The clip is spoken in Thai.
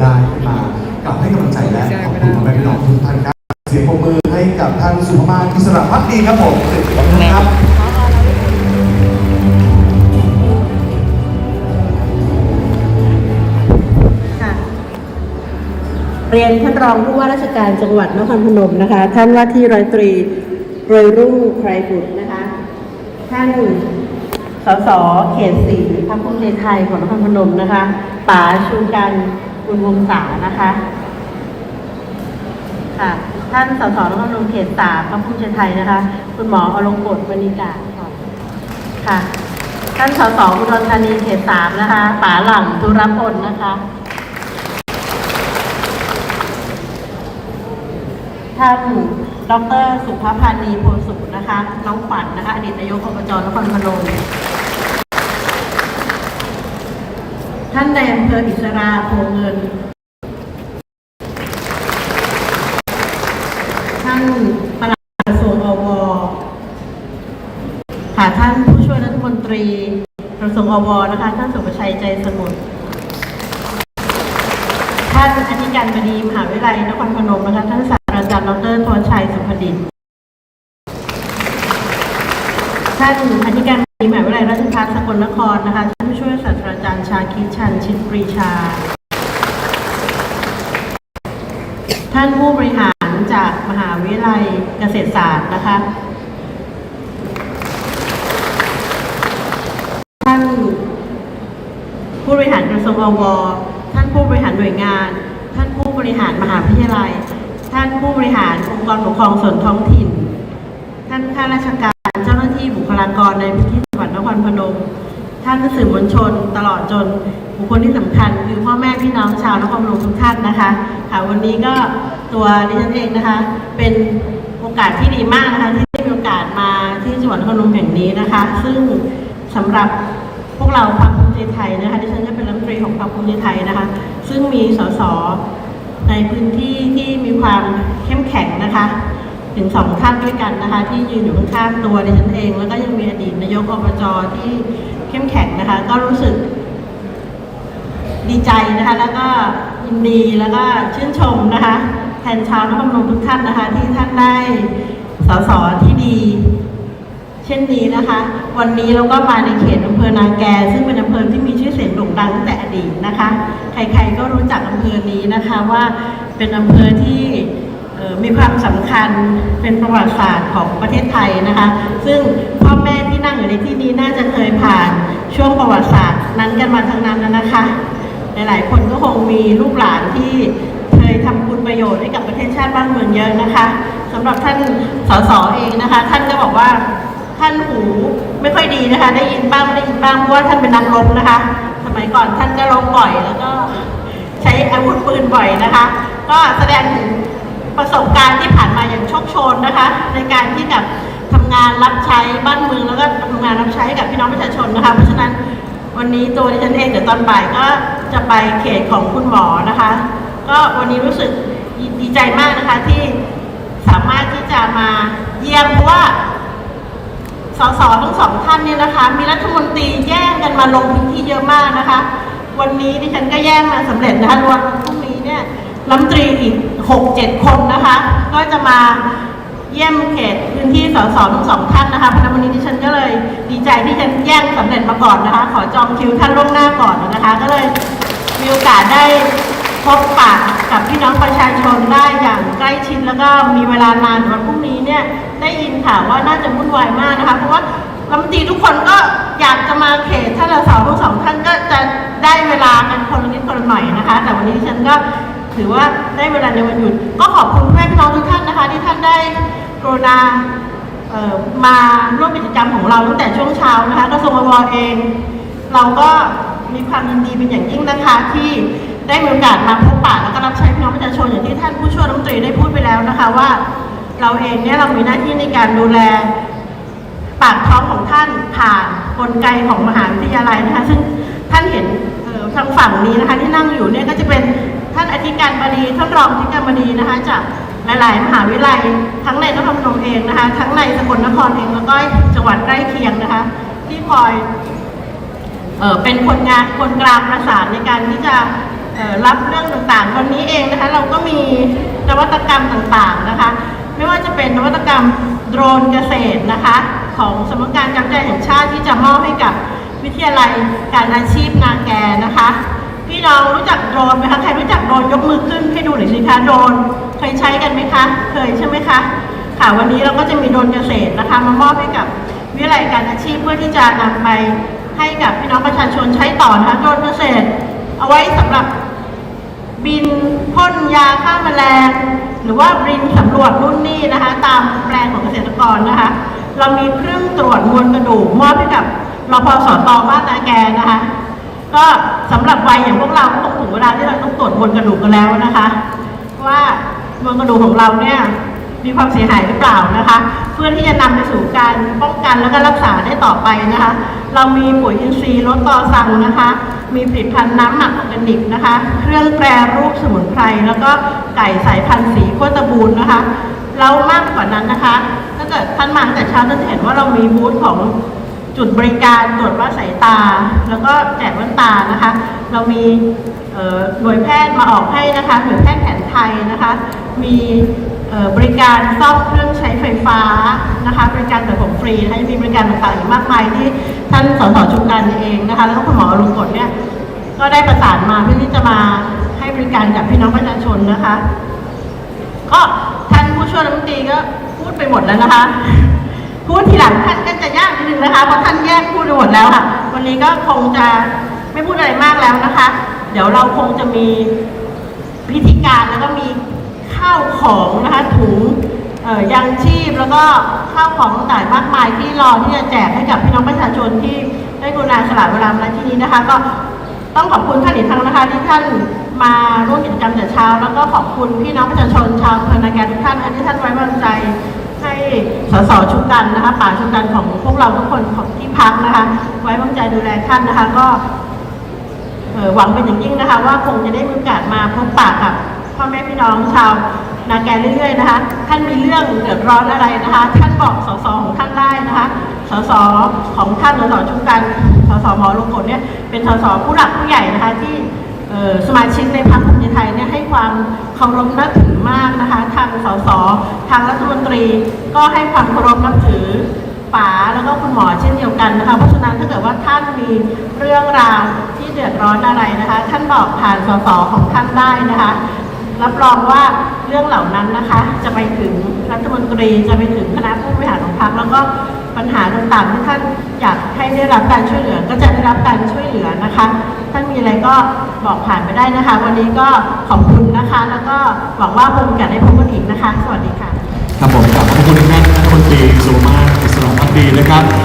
ได้มากลับให้กำลังใจและขอบคุณพ่อแม่พี่น้องทุกท่านครับเสียงปรบมือให้กับท่านสุภมาศอิสระพักดีครับผมขอบคุณครับค่ะเรียนท่านรองผู้ว่าราชการจังหวัดนครพนมนะคะ ท่านว่าที่ร้อยตรีโรยรุ่งไพรบุตรนะคะ ท่านสสเขตสี่พรรคภูมิใจไทยของนครพนมนะคะป๋าชูกัน บุญวงศานะคะ ค่ะ ท่านสสนครพนมเขตสามพรรคภูมิใจไทยนะคะ คุณหมออลงกฎมณีกาค่ะค่ะ ท่านสสอุดรธานีเขตสามนะคะป๋าหลังธุรพลนะคะท่านดร สุภพันธ์นีโพสุนะคะ น้องขวัญนะคะ อดีตนายกอบจนครพนม ท่านนายอำเภออิสราโพเงิน ท่านประหลัดกระทรวงอวค่ะท่านผู้ช่วยรัฐมนตรีกระทรวงอวนะคะ ท่านสุประชัยใจสมุทรท่านอธิการบดีมหาวิทยาลัยนครพนมนะคะ ท่านศาสตราจารย์ดรธวัชชัยสุภดินท่านอธิการบดีมหาวิทยาลัยราชภัฏสกลนครนะคะิชันชินปรีชา ท่านผู้บริหารจากมหาวิทยาลัยเกษตรศาสตร์นะคะ ท่านผู้บริหารกระทรวงอวท่านผู้บริหารหน่วยงาน ท่านผู้บริหารมหาวิทยาลัย ท่านผู้บริหารองค์กรปกครองส่วนท้องถิ่น ท่านข้าราชการเจ้าหน้าที่บุคลากรในพื้นที่จังหวัดนครพนม ท่านสื่อมวลชน ตลอดจนบุคคลที่สำคัญ คือพ่อแม่พี่น้องชาวนครพนมทุกท่านนะคะค่ะวันนี้ก็ตัวดิฉันเองนะคะ เป็นโอกาสที่ดีมากนะคะที่ได้มีโอกาสมาที่จังหวัดนครพนมแห่งนี้นะคะ ซึ่งสำหรับพวกเราพรรคภูมิใจไทยนะคะดิฉันก็เป็นรัฐมนตรีของพรรคภูมิใจไทยนะคะ ซึ่งมีสสในพื้นที่ที่มีความเข้มแข็งนะคะถึงสองท่านด้วยกันนะคะ ที่ยืนอยู่ข้างๆตัวดิฉันเอง แล้วก็ยังมีอดีตนายกอบจที่ เข้มแข็งนะคะ ก็รู้สึกดีใจนะคะ แล้วก็ยินดีแล้วก็ชื่นชมนะคะ แทนชาวนครพนมทุกท่านนะคะ ที่ท่านได้สสที่ดี เช่นนี้นะคะ วันนี้เราก็มาในเขตอำเภอนาแก ซึ่งเป็นอำเภอที่มีชื่อเสียงโด่งดังตั้งแต่อดีตนะคะ ใครๆก็รู้จักอำเภอนี้นะคะว่าเป็นอำเภอที่มีความสำคัญเป็นประวัติศาสตร์ของประเทศไทยนะคะ ซึ่ง ม่ที่นั่งอยู่ในที่นี้น่าจะเคยผ่านช่วงประวัติศาสตร์นั้นกันมาทั้งนั้นแล้วนะคะ หลายๆ คนก็คงมีลูกหลานที่เคยทำคุณประโยชน์ให้กับประเทศชาติบ้านเมืองเยอะนะคะสำหรับท่านสสเองนะคะ ท่านก็บอกว่าท่านหูไม่ค่อยดีนะคะ ได้ยินบ้างไม่ได้ยินบ้างเพราะว่าท่านเป็นนักรบนะคะ สมัยก่อนท่านก็รบบ่อยแล้วก็ใช้อาวุธปืนบ่อยนะคะ ก็แสดงถึงประสบการณ์ที่ผ่านมาอย่างโชคโชนนะคะ ในการที่กับ ทำงานรับใช้บ้านเมืองแล้วก็ทำงานรับใช้ให้กับพี่น้องประชาชนนะคะ เพราะฉะนั้นวันนี้ตัวดิฉันเองเดี๋ยวตอนบ่ายก็จะไปเขตของคุณหมอนะคะ ก็วันนี้รู้สึกดีใจมากนะคะที่สามารถที่จะมาเยี่ยมเพราะว่าสสทั้งสองท่านเนี่ยนะคะ มีรัฐมนตรีแย่งกันมาลงพื้นที่เยอะมากนะคะ วันนี้ดิฉันก็แย่งมาสำเร็จนะคะรวันพรุ่งนี้เนี่ยรัฐมนตรีอีกหกเจ็ดคนนะคะ ก็จะมา เยี่ยมเขตพื้นที่สสทั้งสองท่านนะคะเพราะฉะนั้นวันนี้ดิฉันก็เลยดีใจที่ฉันแย่งสำเร็จมาก่อนนะคะ ขอจองคิวท่านล่วงหน้าก่อนนะคะ ก็เลยมีโอกาสได้พบปะกับพี่น้องประชาชนได้อย่างใกล้ชิดแล้วก็มีเวลานานวันพรุ่งนี้เนี่ยได้ยินข่าวว่าน่าจะวุ่นวายมากนะคะ เพราะว่ารัฐมนตรีทุกคนก็อยากจะมาเขตท่านละสองทั้งสองท่านก็จะได้เวลากันคนละนิดคนละหน่อยนะคะ แต่วันนี้ฉันก็ถือว่าได้เวลาในวันหยุดก็ขอบคุณแม่พี่น้องทุกท่านนะคะ ที่ท่านได้ กรุณามาร่วมกิจกรรมของเราตั้งแต่ช่วงเช้านะคะกระทรวงอวเอง เราก็มีความยินดีเป็นอย่างยิ่งนะคะที่ได้มีโอกาสมาพบปะแล้วก็รับใช้พี่น้องประชาชนอย่างที่ท่านผู้ช่วยรัฐมนตรีได้พูดไปแล้วนะคะว่า เราเองเนี่ยเรามีหน้าที่ในการดูแลปากท้องของท่านผ่านกลไกของมหาวิทยาลัยนะคะซึ่งท่านเห็นทางฝั่งนี้นะคะที่นั่งอยู่เนี่ยก็จะเป็นท่านอธิการบดีท่านรองอธิการบดีนะคะจาก หลาย ๆ มหาวิทยาลัย ทั้งในนครพนมเองนะคะ ทั้งในสกลนครเองแล้วก็จังหวัดใกล้เคียงนะคะ ที่คอยเออเป็นคนงานคนกลางประสานในการที่จะรับเรื่องต่าง ๆ วันนี้เองนะคะ เราก็มีนวัตกรรมต่าง ๆ นะคะ ไม่ว่าจะเป็นนวัตกรรมโดรนเกษตรนะคะ ของสำนักงานการจัยแห่งชาติที่จะมอบให้กับวิทยาลัยการอาชีพนาแกนะคะ พี่น้องรู้จักโดรนไหมคะ ใครรู้จักโดรนยกมือขึ้นให้ดูหน่อยสิคะโดรนเคยใช้กันไหมคะ เคยใช่ไหมคะ ค่ะ วันนี้เราก็จะมีโดรนเกษตรนะคะ มามอบให้กับวิทยาลัยการอาชีพเพื่อที่จะนำไปให้กับพี่น้องประชาชนใช้ต่อนะคะโดรนเกษตร เอาไว้สำหรับบินพ่นยาฆ่าแมลง หรือว่าบินสำรวจรุ่นนี้นะคะ ตามแปลงของเกษตรกรนะคะ เรามีเครื่องตรวจมวลกระดูกมอบให้กับรพสตบ้านนาแกนะคะ ก็สำหรับวัยอย่างพวกเราก็คงถึงเวลาที่เราต้องตรวจมวลกระดูกกันแล้วนะคะ ว่ามวลกระดูกของเราเนี่ยมีความเสียหายหรือเปล่านะคะ เพื่อที่จะนำไปสู่การป้องกันแล้วก็รักษาได้ต่อไปนะคะ เรามีปุ๋ยอินทรีย์ลดต่อสั่งนะคะ มีผลิตภัณฑ์น้ำหมักออร์แกนิกนะคะ เครื่องแปรรูปสมุนไพรแล้วก็ไก่สายพันธุ์สีโคตรบูรณ์นะคะแล้วมากกว่านั้นนะคะ ถ้าเกิดท่านมาแต่เช้าท่านจะเห็นว่าเรามีบูธของ จุดบริการตรวจวัดสายตา แล้วก็แจกแว่นตานะคะ เรามีหน่วยแพทย์มาออกให้นะคะหน่วยแพทย์แผนไทยนะคะ มีบริการซ่อมเครื่องใช้ไฟฟ้านะคะบริการแตัดผมฟรีนะคะยังมีบริการต่างๆอีกมากมายที่ท่านสสชุมกันเองนะคะ แล้วก็คุณหมออรุณกฎเนี่ยก็ได้ประสานมาเพื่อที่จะมาให้บริการกับพี่น้องประชาชนนะคะ ก็ท่านผู้ช่วยรัฐมนตรีก็พูดไปหมดแล้วนะคะ นะคะเพราะท่านแยกพูดไปหมดแล้วค่ะ วันนี้ก็คงจะไม่พูดอะไรมากแล้วนะคะ เดี๋ยวเราคงจะมีพิธีการแล้วก็มีข้าวของนะคะถุงยังชีพแล้วก็ข้าวของต่างๆมากมายที่รอที่จะแจกให้กับพี่น้องประชาชนที่ได้กรุณาสละเวลามาที่นี้นะคะ ก็ต้องขอบคุณท่านอีกครั้งนะคะที่ท่านมาร่วมกิจกรรมแต่เช้า แล้วก็ขอบคุณพี่น้องประชาชนชาวอำเภอนาแกทุกท่านที่ท่านไว้วางใจ สสชุมกันนะคะป่าชุมกันของพวกเราทุกคนของที่พักนะคะ ไว้วางใจดูแลท่านนะคะ ก็หวังเป็นอย่างยิ่งนะคะ ว่าคงจะได้มีโอกาสมาพบปะกับพ่อแม่พี่น้องชาวนาแกเรื่อยๆนะคะ ท่านมีเรื่องเดือดร้อนอะไรนะคะ ท่านบอกสสของท่านได้นะคะสสของท่านสสชุมกันสสหมอลุงกฎเนี่ยเป็นสสผู้หลักผู้ใหญ่นะคะที่ สมาชิกในพรรคภูมิใจไทยเนี่ยให้ความเคารพนับถือมากนะคะ ทางสสทางรัฐมนตรีก็ให้ความเคารพนับถือป๋าแล้วก็คุณหมอเช่นเดียวกันนะคะ เพราะฉะนั้นถ้าเกิดว่าท่านมีเรื่องราวที่เดือดร้อนอะไรนะคะ ท่านบอกผ่านสสของท่านได้นะคะ รับรองว่า เรื่องเหล่านั้นนะคะ จะไปถึงรัฐมนตรีจะไปถึงคณะผู้บริหารของพรรคแล้วก็ปัญหาต่างๆที่ท่านอยากให้ได้รับการช่วยเหลือ ก็จะได้รับการช่วยเหลือนะคะท่านมีอะไรก็บอกผ่านไปได้นะคะ วันนี้ก็ขอบคุณนะคะ แล้วก็หวังว่าคงจะได้พบกันอีกนะคะ สวัสดีค่ะครับผมขอบคุณท่านรัฐมนตรีสุมาอิสระพักดีนะครับ